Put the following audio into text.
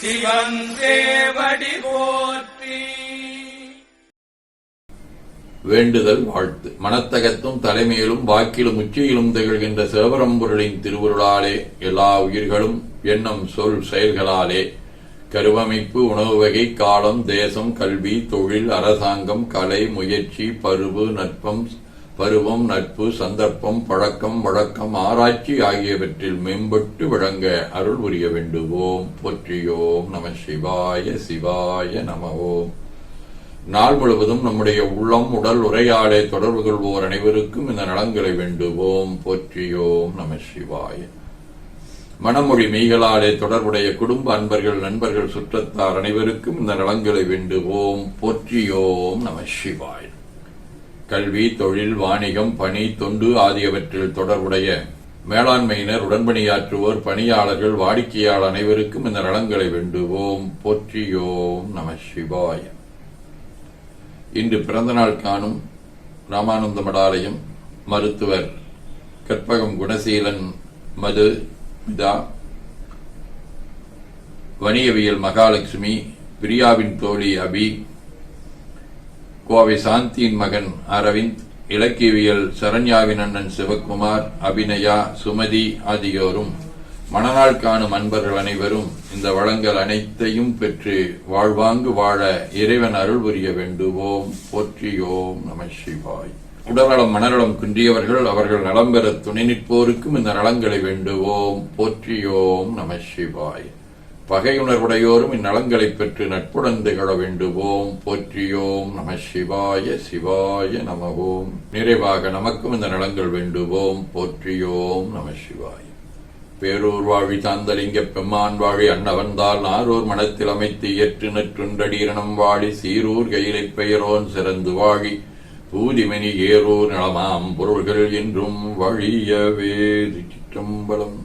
சிவன் போற்றி. வேண்டுதல் வாழ்த்து. மனத்தகத்தும் தலைமையிலும் வாக்கிலும் உச்சியிலும் திகழ்கின்ற சிவபரம்பொருளின் திருவுருளாலே எல்லா உயிர்களும் எண்ணம் சொல் செயல்களாலே கருவமைப்பு உணவு வகை காலம் தேசம் கல்வி தொழில் அரசாங்கம் கலை முயற்சி பருவு நட்பம் பருவம் நட்பு சந்தர்ப்பம் பழக்கம் வழக்கம் ஆராய்ச்சி ஆகியவற்றில் மேம்பட்டு விளங்க அருள் புரிய வேண்டுவோம். போற்றியோம் நம சிவாய சிவாய நம ஓம் நாள் முழுவதும் நம்முடைய உள்ளம் உடல் உரையாடை தொடர்பு கொள்வோர் அனைவருக்கும் இந்த நலங்களை வேண்டுவோம். போற்றியோம் நம சிவாய. மனமொழி மெய்களாலே தொடர்புடைய குடும்ப அன்பர்கள் நண்பர்கள் சுற்றத்தார் அனைவருக்கும் இந்த நலங்களை வேண்டுவோம். போற்றியோம் நம சிவாய். கல்வி தொழில் வாணிகம் பணி தொண்டு ஆகியவற்றில் தொடர்புடைய மேலாண்மையினர் உடன்பணியாற்றுவோர் பணியாளர்கள் வாடிக்கையாளர் அனைவருக்கும் இந்த நலன்களை வேண்டுவோம். போற்றியோம் நம சிவாய. இன்று பிறந்தநாள் காணும் ராமானந்த மடாலயம் மருத்துவர் கற்பகம் குணசீலன் மது மிதா வணிகவியல் மகாலட்சுமி பிரியாவின் தோழி அபி கோவை சாந்தியின் மகன் அரவிந்த் இலக்கியவியல் சரண்யாவின் அண்ணன் சிவக்குமார் அபிநயா சுமதி ஆகியோரும் மணநாள் காணும் அன்பர்கள் அனைவரும் இந்த வளங்கள் அனைத்தையும் பெற்று வாழ்வாங்கு வாழ இறைவன் அருள் புரிய வேண்டுவோம். போற்றியோம் நம சிவாய். உடல்நலம் மனநலம் குன்றியவர்கள் அவர்கள் நலம் பெற துணை நிற்போருக்கும் இந்த நலங்களை வேண்டுவோம். போற்றியோம் நம சிவாய். பகையுணர்வுடையோரும் இந்நலங்களைப் பெற்று நட்புடன் திகழ வேண்டுவோம். போற்றியோம் நம சிவாய சிவாய நம நிறைவாக நமக்கும் இந்த நலங்கள் வேண்டுவோம். போற்றியோம் நம சிவாய. பேரூர் வாழி தாந்தலிங்க பெம்மான் வாழி அன்னவந்தால் நாரூர் மனத்தில் அமைத்து ஏற்று நற்றுண்டடீரணம் வாழி சீரூர் கையிலைப் பெயரோன் சிறந்து வாழி. பூதிமணி ஏரூர் நலமாம் பொருள்கள் என்றும் வழியவே சிற்றம்பலம்